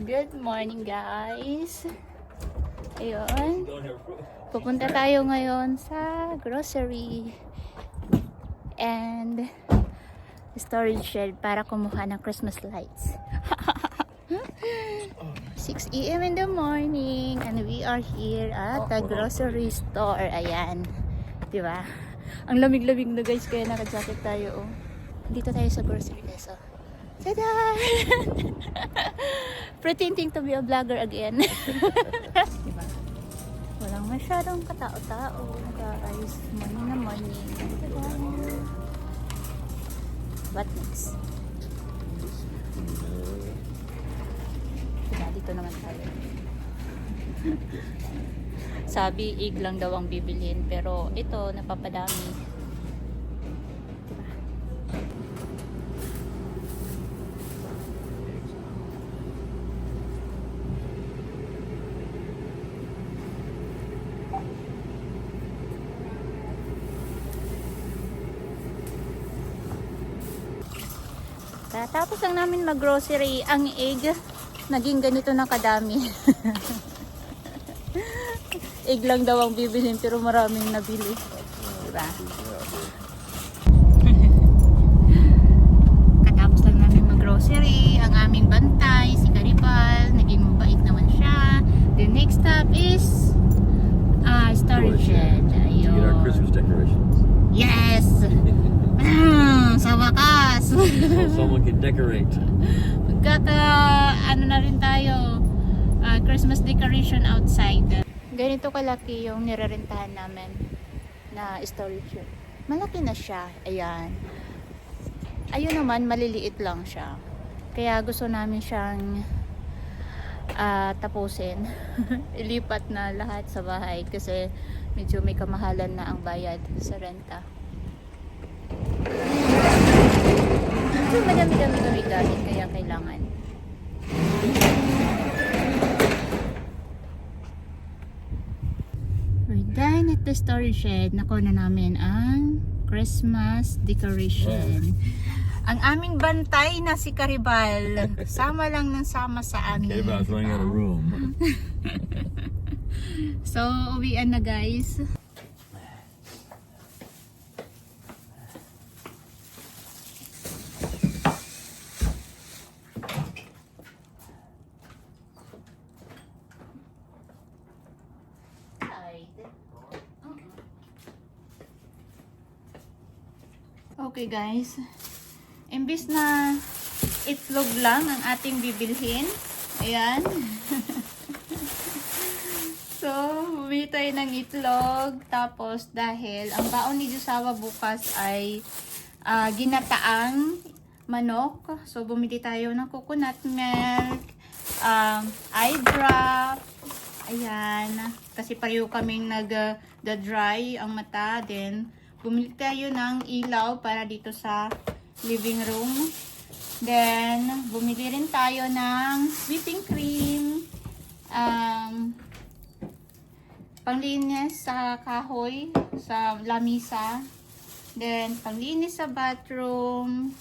Good morning guys. Ayun. Pupunta tayo ngayon sa grocery and storage shed para kumuha ng Christmas lights. 6 a.m. in the morning and we are here at the grocery store. Ayan. Di ba? Ang lamig-lamig na guys kaya naka-jacket tayo. Oh. Dito tayo sa grocery so. Tada! Pretending to be a vlogger again. diba? Walang masyadong katao-tao, guys. Morning na. Tada! What next? Diba, dito naman tayo. Sabi, ig lang daw ang bibilhin. Pero ito, napapadami. Diba? Tapos lang namin mag-grocery, ang egg, naging ganito na kadami. egg lang daw ang bibilhin pero maraming nabili. Diba? Katapos lang namin mag-grocery, ang aming bantay, si Caribal, naging mabait naman siya. The next stop is ah storage shed. To get our Ayun. Christmas decorations. Yes! Ah, sa wakas! So someone can decorate. Magkaka, ano na rin tayo, ah, Christmas decoration outside. Ganito kalaki yung nirerentahan namin na storage shed. Malaki na siya. Ayan. Ayun naman, maliliit lang siya. Kaya gusto namin siyang ah, tapusin. Ilipat na lahat sa bahay kasi medyo may kamahalan na ang bayad sa renta. Medyo madami-dami kami gamit kaya kailangan. We're done at the storage shed. Nakuha na namin ang Christmas decoration. Ang aming bantay na si Karibal. Sama lang ng sama sa amin. Was running out of room. So, uwian na guys. Okay guys. Imbis na itlog lang ang ating bibilhin. Ayan. So, bumili tayo ng itlog. Tapos, dahil ang baon ni Josawa bukas ay ah, ginataang manok. So, bumili tayo ng coconut milk, um, eye drop. Ayan. Kasi pareho kaming nag-dry ang mata. Then, bumili tayo ng ilaw para dito sa living room. Then, bumili rin tayo ng whipping cream. Um, panglinis sa kahoy, sa lamisa. Then, panglinis sa bathroom.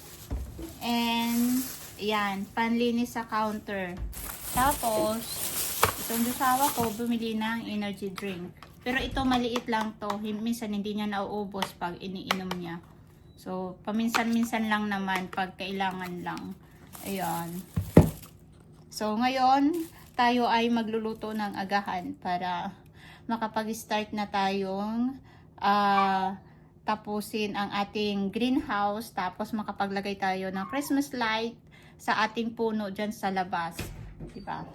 And, yan, panlinis sa counter. Tapos, itong dusawa ko, bumili ng energy drink. Pero ito, maliit lang to. Minsan, hindi niya nauubos pag iniinom niya. So, paminsan-minsan lang naman pag kailangan lang. Ayan. So, ngayon, tayo ay magluluto ng agahan para makapag-start na tayong ah, tapusin ang ating greenhouse tapos makapaglagay tayo ng Christmas light sa ating puno dyan sa labas. Diba?